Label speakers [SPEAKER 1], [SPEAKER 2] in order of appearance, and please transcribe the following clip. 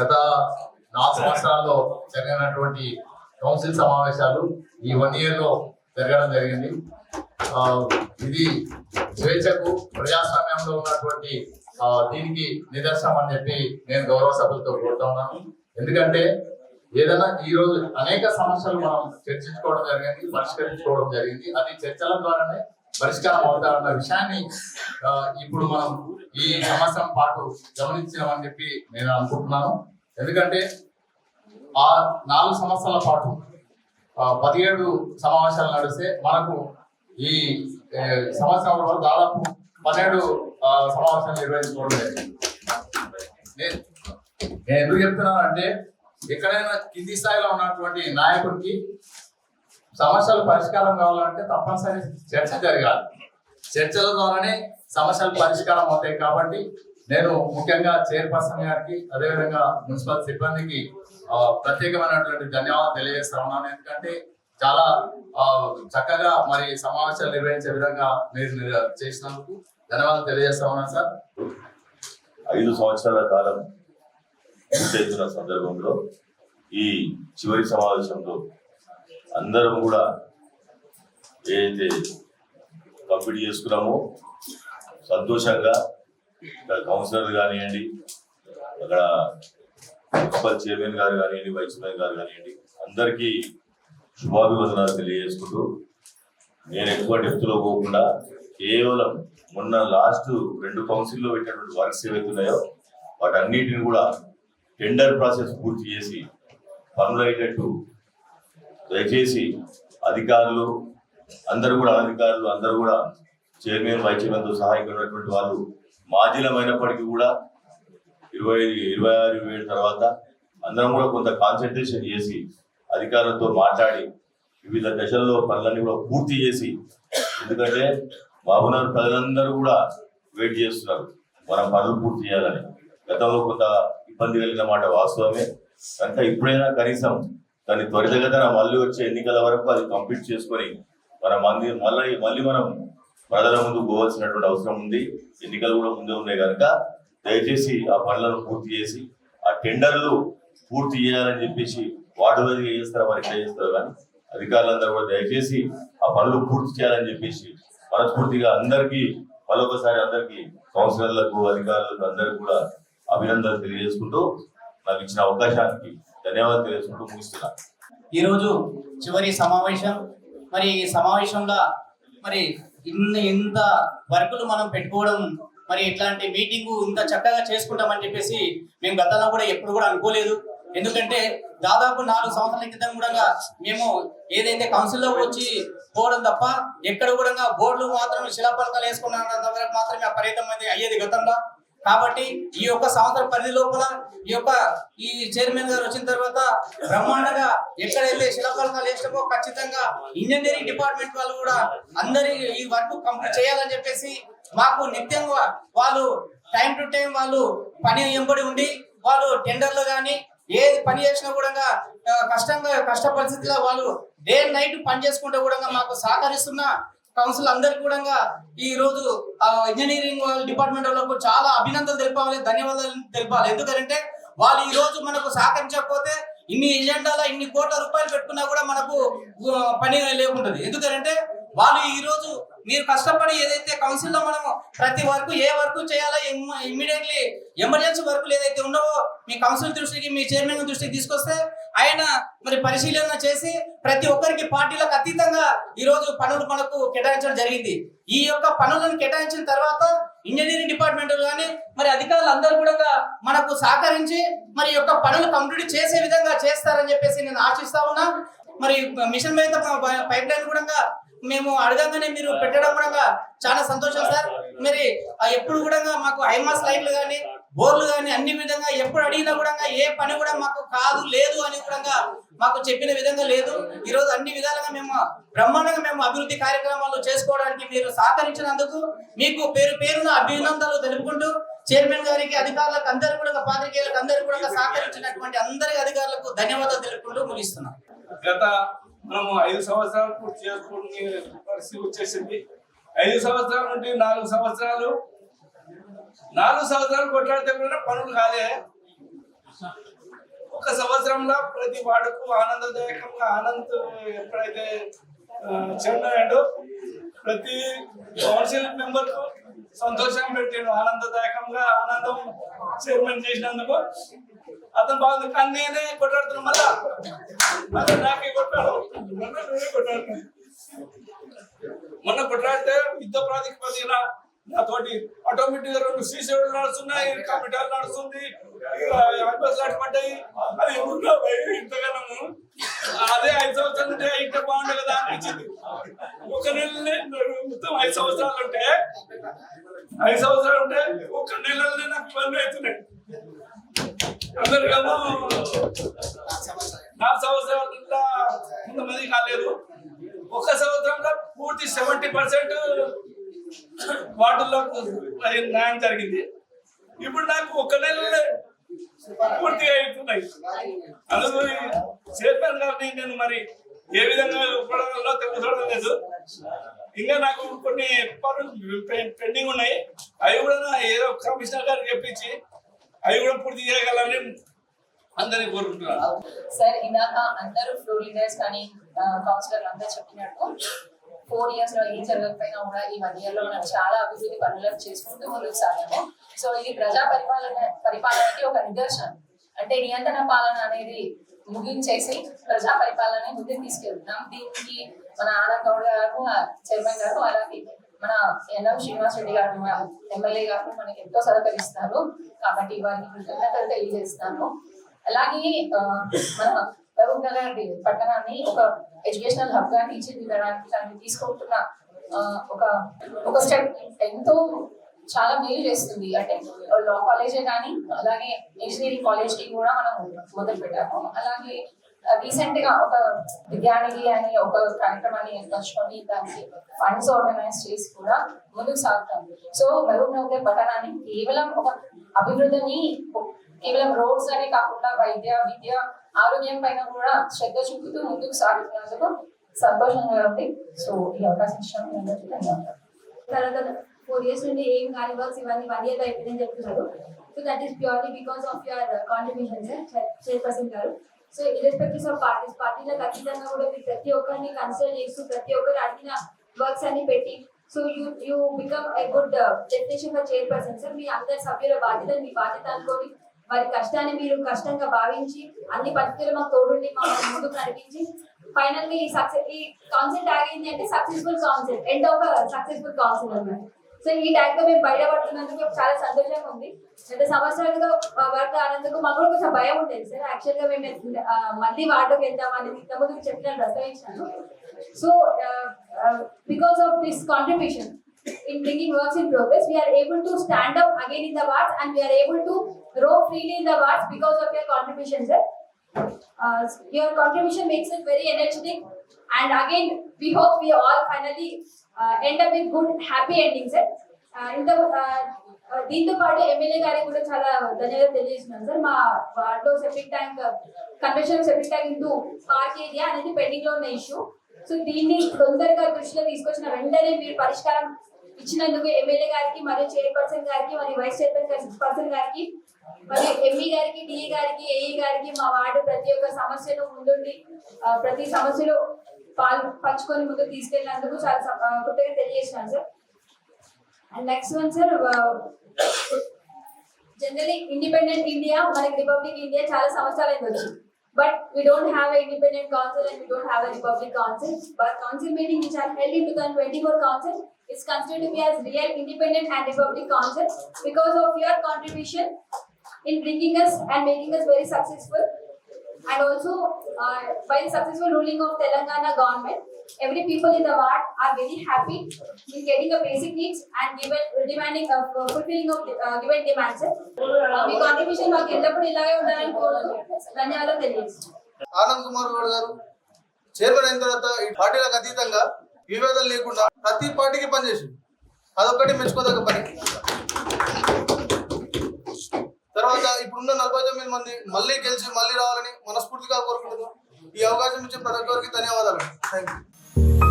[SPEAKER 1] గత నాలుగు సంవత్సరాల్లో జరిగినటువంటి కౌన్సిల్ సమావేశాలు ఈ వన్ ఇయర్లో జరగడం జరిగింది. ఇది స్వేచ్ఛకు ప్రజాస్వామ్యంలో ఉన్నటువంటి దీనికి నిదర్శనం అని చెప్పి నేను గౌరవ సభ్యులతో కోరుతా ఉన్నాను. ఎందుకంటే ఏదైనా ఈ రోజు అనేక సమస్యలు మనం చర్చించుకోవడం జరిగింది పరిష్కరించుకోవడం జరిగింది. అది చర్చల ద్వారానే పరిష్కారం అవుతారన్న విషయాన్ని ఇప్పుడు మనం ఈ సంవత్సరం పాటు గమనించామని చెప్పి నేను అనుకుంటున్నాను. ఎందుకంటే ఆ నాలుగు సంవత్సరాల పాటు పదిహేడు సమావేశాలు నడిస్తే మనకు ఈ సంవత్సరం వరకు దాదాపు పన్నెండు సమావేశాలు నిర్వహించుకోవడం నేను నేను ఎందుకు చెప్తున్నాను అంటే ఎక్కడైనా కింది స్థాయిలో ఉన్నటువంటి నాయకుడికి సమస్యలు పరిష్కారం కావాలంటే తప్పనిసరి చర్చ జరగాలి. చర్చల ద్వారానే సమస్యలు పరిష్కారం అవుతాయి కాబట్టి నేను ముఖ్యంగా చైర్పర్సన్ గారికి అదేవిధంగా మున్సిపల్ సిబ్బందికి ప్రత్యేకమైనటువంటి ధన్యవాదాలు తెలియజేస్తా ఉన్నాను. ఎందుకంటే చాలా చక్కగా మరి సమావేశాలు నిర్వహించే విధంగా మీరు చేసినందుకు ధన్యవాదాలు తెలియజేస్తా ఉన్నాను సార్.
[SPEAKER 2] ఐదు సంవత్సరాల కాలం పూర్తయితున్న సందర్భంలో ఈ చివరి సమావేశంలో అందరం కూడా ఏదైతే కంప్లీట్ చేసుకున్నామో సంతోషంగా ఇక్కడ కౌన్సిలర్ కానివ్వండి అక్కడ మున్సిపల్ చైర్మన్ గారు కానివ్వండి వైస్ చైర్మన్ గారు కానివ్వండి అందరికీ శుభాభివందనాలు తెలియజేసుకుంటూ నేను ఎక్కువ డెప్త్లో పోకుండా కేవలం మొన్న లాస్ట్ రెండు కౌన్సిల్లో పెట్టినటువంటి వర్క్స్ ఏవైతున్నాయో వాటన్నిటిని కూడా టెండర్ ప్రాసెస్ పూర్తి చేసి పనులు అయ్యేటట్టు దయచేసి అధికారులు అందరూ కూడా అధికారులు అందరూ కూడా చైర్మన్ వైస్ చైర్మన్తో సహాయంగా ఉన్నటువంటి వాళ్ళు మాజీలమైనప్పటికీ కూడా ఇరవై ఇరవై ఆరు ఇరవై ఏడు తర్వాత అందరం కూడా కొంత కాన్సన్ట్రేషన్ చేసి అధికారులతో మాట్లాడి వివిధ దశల్లో పనులన్నీ కూడా పూర్తి చేసి ఎందుకంటే బాబునారు ప్రజలందరూ కూడా వెయిట్ చేస్తున్నారు. మనం పనులు పూర్తి చేయాలని. గతంలో కొంత ఇబ్బంది కలిగిన మాట వాస్తవమే. కనుక ఇప్పుడైనా కనీసం దాన్ని త్వరితగతిన మళ్ళీ వచ్చే ఎన్నికల వరకు అది కంప్లీట్ చేసుకొని మన మంది మళ్ళీ మళ్ళీ మనం ప్రజల ముందు పోవాల్సినటువంటి అవసరం ఉంది. ఎన్నికలు కూడా ముందే ఉన్నాయి కనుక దయచేసి ఆ పనులను పూర్తి చేసి ఆ టెండర్లు పూర్తి చేయాలని చెప్పేసి వాటి వదిలిగా చేస్తారో మరి ఎట్లా చేస్తారో కానీ అధికారులందరూ కూడా దయచేసి ఆ పనులు పూర్తి చేయాలని చెప్పేసి మనస్ఫూర్తిగా అందరికీ మరొకసారి అందరికీ కౌన్సిలర్లకు అధికారులకు అందరికీ కూడా అభినందనలు తెలియజేసుకుంటూ నాకు ఇచ్చిన అవకాశానికి ధన్యవాదాలు తెలుసుకుంటూ ముగిస్తున్నాను
[SPEAKER 3] ఈరోజు చివరి సమావేశం. మరి ఈ సమావేశంలో మరి ఇన్ని ఇంత వర్కులు మనం పెట్టుకోవడం మరి ఇట్లాంటి మీటింగు ఇంత చక్కగా చేసుకుంటామని చెప్పేసి మేము గతంలో కూడా ఎప్పుడు కూడా అనుకోలేదు. ఎందుకంటే దాదాపు నాలుగు సంవత్సరాల క్రితం కూడా మేము ఏదైతే కౌన్సిల్లో వచ్చి పోవడం తప్ప ఎక్కడ కూడా బోర్డులు మాత్రం శిలాపలకాలు వేసుకున్న వరకు మాత్రమే ఆ పరిమితం అయ్యేది గతంలో. కాబట్టి ఈ యొక్క సంవత్సర పరిధి లోపల ఈ యొక్క ఈ చైర్మన్ గారు వచ్చిన తర్వాత బ్రహ్మాండంగా ఎక్కడైతే శిలాఫలకాలు వేసినామో ఖచ్చితంగా ఇంజనీరింగ్ డిపార్ట్మెంట్ వాళ్ళు కూడా అందరి ఈ వర్క్ కంప్లీట్ చేయాలని చెప్పేసి మాకు నిత్యంగా వాళ్ళు టైం టు టైం వాళ్ళు పని ఎంబడి ఉండి వాళ్ళు టెండర్లు కానీ ఏది పని చేసినా కూడా కష్టంగా కష్ట పరిస్థితిలో వాళ్ళు డే నైట్ పని చేసుకుంటే కూడా మాకు సహకరిస్తున్నా. కౌన్సిల్ అందరు కూడా ఈ రోజు ఇంజనీరింగ్ వాళ్ళ డిపార్ట్మెంట్ వాళ్ళకు చాలా అభినందనలు తెలపాలి ధన్యవాదాలు తెలపాలి. ఎందుకంటే వాళ్ళు ఈ రోజు మనకు సహకరించకపోతే ఇన్ని ఎజెండాల ఇన్ని కోట్ల రూపాయలు పెట్టుకున్నా కూడా మనకు పని లేకుంటుంది. ఎందుకంటే వాళ్ళు ఈ రోజు మీరు కష్టపడి ఏదైతే కౌన్సిల్లో మనము ప్రతి వర్క్ ఏ వర్క్ చేయాలో ఇమ్మీడియట్లీ ఎమర్జెన్సీ వర్కులు ఏదైతే ఉన్నావో మీ కౌన్సిల్ దృష్టికి మీ చైర్మన్ దృష్టికి తీసుకొస్తే ఆయన మరి పరిశీలన చేసి ప్రతి ఒక్కరికి పార్టీలకు అతీతంగా ఈ రోజు పనులు మనకు కేటాయించడం జరిగింది. ఈ యొక్క పనులను కేటాయించిన తర్వాత ఇంజనీరింగ్ డిపార్ట్మెంట్ కానీ మరి అధికారులు అందరూ కూడా మనకు సహకరించి మరి యొక్క పనులు కంప్లీట్ చేసే విధంగా చేస్తారని చెప్పేసి నేను ఆశిస్తా ఉన్నా. మరి మిషన్ మీద పైప్ లైన్ కూడా మేము అడగంగానే మీరు పెట్టడం కూడా చాలా సంతోషం సార్. మరి ఎప్పుడు కూడా మాకు ఐమాస్ లైట్లు కానీ బోర్లు కానీ అన్ని విధంగా ఎప్పుడు అడిగినా కూడా ఏ పని కూడా మాకు కాదు లేదు అని కూడా మాకు చెప్పిన విధంగా లేదు. ఈరోజు అన్ని విధాలుగా మేము బ్రహ్మాండంగా మేము అభివృద్ధి కార్యక్రమాలు చేసుకోవడానికి మీరు సహకరించినందుకు మీకు పేరు పేరున అభినందనలు తెలుపుకుంటూ చైర్మన్ గారికి అధికారులకు అందరు కూడా పాత్రికేయులకు అందరు కూడా సహకరించినటువంటి అందరి అధికారులకు ధన్యవాదాలు తెలుపుకుంటూ ముగిస్తున్నాం.
[SPEAKER 4] గత మనము ఐదు సంవత్సరాలు పూర్తి చేసుకునే పరిస్థితి వచ్చేసింది. ఐదు సంవత్సరాల నుండి నాలుగు సంవత్సరాలు నాలుగు సంవత్సరాలు కొట్లాడితే కూడా పనులు కాలే. ఒక సంవత్సరంలో ప్రతి వాడుకు ఆనందదాయకంగా ఆనంద్ ఎప్పుడైతే చైర్మన్ అయ్యాడో ప్రతి కౌన్సిల్ మెంబర్కు సంతోషం పెట్టాడు. ఆనందదాయకంగా ఆనందం చైర్మన్ చేసినందుకు అతను బాగుంది. కానీ నేనే కొట్లాడుతున్నా. మళ్ళా మళ్ళీ నాకే కొట్టాడు కొట్టాడు మొన్న కొట్లాడితే యుద్ధ ప్రాతిపదికన నాతోటి ఆటోమేటిక్ రెండు సీసీలు నడుస్తున్నాయి కంప్యూటర్ నడుస్తుంది. పడ్డాయి అది ఎప్పుడు ఇంతగానము. అదే ఐదు సంవత్సరాలు ఉంటే ఇంత బాగుండే కదా అనిపించింది. ఒక నెలనే మొత్తం ఐదు సంవత్సరాలు ఉంటే ఐదు సంవత్సరాలు ఉంటే ఒక నెలలనే నాకు ఇవన్నీ అవుతున్నాయి. అందరికేమో నాలుగు సంవత్సరాల కొంతమంది కాలేదు. ఒక సంవత్సరంలో పూర్తి సెవెంటీ పర్సెంట్ వాటిల్లో పదిహేను న్యాయం జరిగింది. ఇప్పుడు నాకు ఒక నెల పూర్తిగా అవుతున్నాయి. అందుకు చైర్మన్ కాబట్టి నేను మరి ఏ విధంగా ఉపయోగాలో తెలుసుకోవడం లేదు. ఇంకా నాకు కొన్ని పనులు పెండింగ్ ఉన్నాయి. అవి కూడా ఏదో కమిషనర్ గారికి చెప్పించి అవి కూడా పూర్తి చేయగలని అందరినీ కోరుకుంటున్నాను.
[SPEAKER 5] సార్ ఇందాక అందరూ ఫ్లోర్ లీడర్స్ కానీ కౌన్సిలర్లు అందరూ చెప్పినట్టు ఫోర్ ఇయర్స్లో ఏం జరగకపోయినా కూడా ఈ వన్ ఇయర్లో మనం చాలా అభివృద్ధి పనులను చేసుకుంటూ ముందుకు సాగాము. సో ఇది ప్రజా పరిపాలన పరిపాలనకి ఒక నిదర్శనం. అంటే నియంత్రణ పాలన అనేది ముగించేసి ప్రజా పరిపాలన ముందుకు తీసుకెళ్తున్నాం. దీనికి మన ఆనంద్ గౌడ్ గారు చైర్మన్ గారు అలాగే మన ఎన్ఎం శ్రీనివాస్ రెడ్డి గారు ఎమ్మెల్యే గారు మనకి ఎంతో సహకరిస్తారు. కాబట్టి వారికి కృతజ్ఞతలు తెలియజేస్తాను అలాగే మన నగర్ పట్టణాన్ని ఒక ఎడ్యుకేషనల్ హబ్గా తీర్చిదిద్దడానికి దాన్ని తీసుకుంటున్న ఒక ఒక స్టెప్ ఎంతో చాలా మేలు చేస్తుంది. అంటే లా కాలేజే కానీ అలాగే ఇంజనీరింగ్ కాలేజ్కి కూడా మనం మొదలు పెట్టాము. అలాగే రీసెంట్గా ఒక విద్యానిధి అని ఒక కార్యక్రమాన్ని ఏర్పరచుకొని దానికి ఫండ్స్ ఆర్గనైజ్ చేసి కూడా ముందుకు సాగుతాం. సో మహబూబ్ నగర్ పట్టణాన్ని కేవలం ఒక అభివృద్ధిని కేవలం రోడ్స్ అనే కాకుండా వైద్య విద్య ఆరోగ్యం పైన కూడా శ్రద్ధ చూపుతూ ముందుకు సాగుతున్నందుకు సంతోషంగా ఉంది. సో ఈ అవకాశం ఇచ్చినందుకు ధన్యవాదాలు.
[SPEAKER 6] తర్వాత ఫోర్ ఇయర్స్ నుండి ఏం కానీ వర్క్స్ ఇవన్నీ వన్ ఇయర్ అయిపోయిందని చెప్తున్నారు. So that is purely because of your contribution chairperson గారు. సో ఇర్రెస్పెక్టివ్స్ ఆఫ్ పార్టీస్ పార్టీలో ఖచ్చితంగా కూడా మీరు ప్రతి ఒక్కరిని కన్సిడర్ చేస్తూ ప్రతి ఒక్కరు అడిగిన వర్క్స్ అన్ని పెట్టి so you you become a good definition for chairperson sir మీ అందరి సభ్యుల బాధ్యత మీ బాధ్యత అనుకోని వారి కష్టాన్ని మీరు కష్టంగా భావించి అన్ని పరిస్థితులు మాకు తోడుండి మమ్మల్ని ముందుకు నడిపించి ఫైనల్గా ఈ సక్సెస్ ఈ కాన్సెప్ట్ ఆగింది అంటే successful concept end of successful concept అన్నమాట. సో ఈ ట్యాగ్లో మేము బయటపడుతున్నందుకు చాలా సంతోషంగా ఉంది. గత సంవత్సరాలుగా వర్క్ ఆనందుకు మాకు కూడా కొంచెం భయం ఉండేది సార్. యాక్చువల్గా మేము మళ్ళీ వాటర్కి వెళ్తాం అనేది ఇంతకుముందు చెప్పిన ప్రసవించాను so because of this contribution in bringing works in progress, we are able to stand up again in the wards and we are able to roam freely in the wards because of your contribution, sir. Uh, your contribution makes it very energetic and again we hope we all finally uh, end up with good happy ending, sir. Uh, దీంతో పాటు MLA గారికి కూడా చాలా ధన్యవాదాలు తెలియజేస్తున్నాను sir మా వార్డులో septic tank convention septic tank into park area అనేది పెండింగ్లో ఉన్న ఇష్యూ సో దీన్ని తొందరగా దృష్టిలో తీసుకొచ్చిన వెంటనే మీరు పరిష్కారం ఇచ్చినందుకు ఎమ్మెల్యే గారికి మరియు చైర్పర్సన్ గారికి మరియు వైస్ చైర్పర్సన్ పర్సన్ గారికి మరియు ఎంఈ గారికి డిఈ గారికి ఏఈ గారికి మా వార్డు ప్రతి ఒక్క సమస్యను ముందుండి ప్రతి సమస్యలో పాల్ పంచుకొని ముందు తీసుకెళ్ళినందుకు చాలా కొత్తగా కృతజ్ఞత తెలియజేసినాను sir. And next one sir generally independent India మనకి రిపబ్లిక్ ఇండియా చాలా సంవత్సరాలు అయింది but we don't have an independent council and we don't have a republic council. But council meeting which are held in 2024 council is considered to be as real independent and republic council because of your contribution in bringing us and making us very successful. And also uh, by the successful ruling of Telangana government, every people in the ward are very happy in getting a basic needs and given demanding of uh, fulfilling of uh, given demands. Uh, మీ contribution మాకు ఎల్లప్పుడూ ఇలాగే ఉండాలని కోరుతూ ధన్యవాదాలు తెలియజేస్తున్నాను
[SPEAKER 7] ఆనంద్ కుమార్ గౌడ్ గారు chairman అయిన తర్వాత ఈ పార్టీలకు అతీతంగా విభేదాలు లేకుండా ప్రతి పార్టీకి పనిచేసింది. అదొక్కటి మెచ్చుకోదగ్గ పని. తర్వాత ఇప్పుడున్న నలభై తొమ్మిది మంది మళ్ళీ గెలిచి మళ్ళీ రావాలని మనస్ఫూర్తిగా కోరుకుంటున్నాం. ఈ అవకాశం ఇచ్చే ప్రతి ఒక్కరికి ధన్యవాదాలు. Thank you Thank you.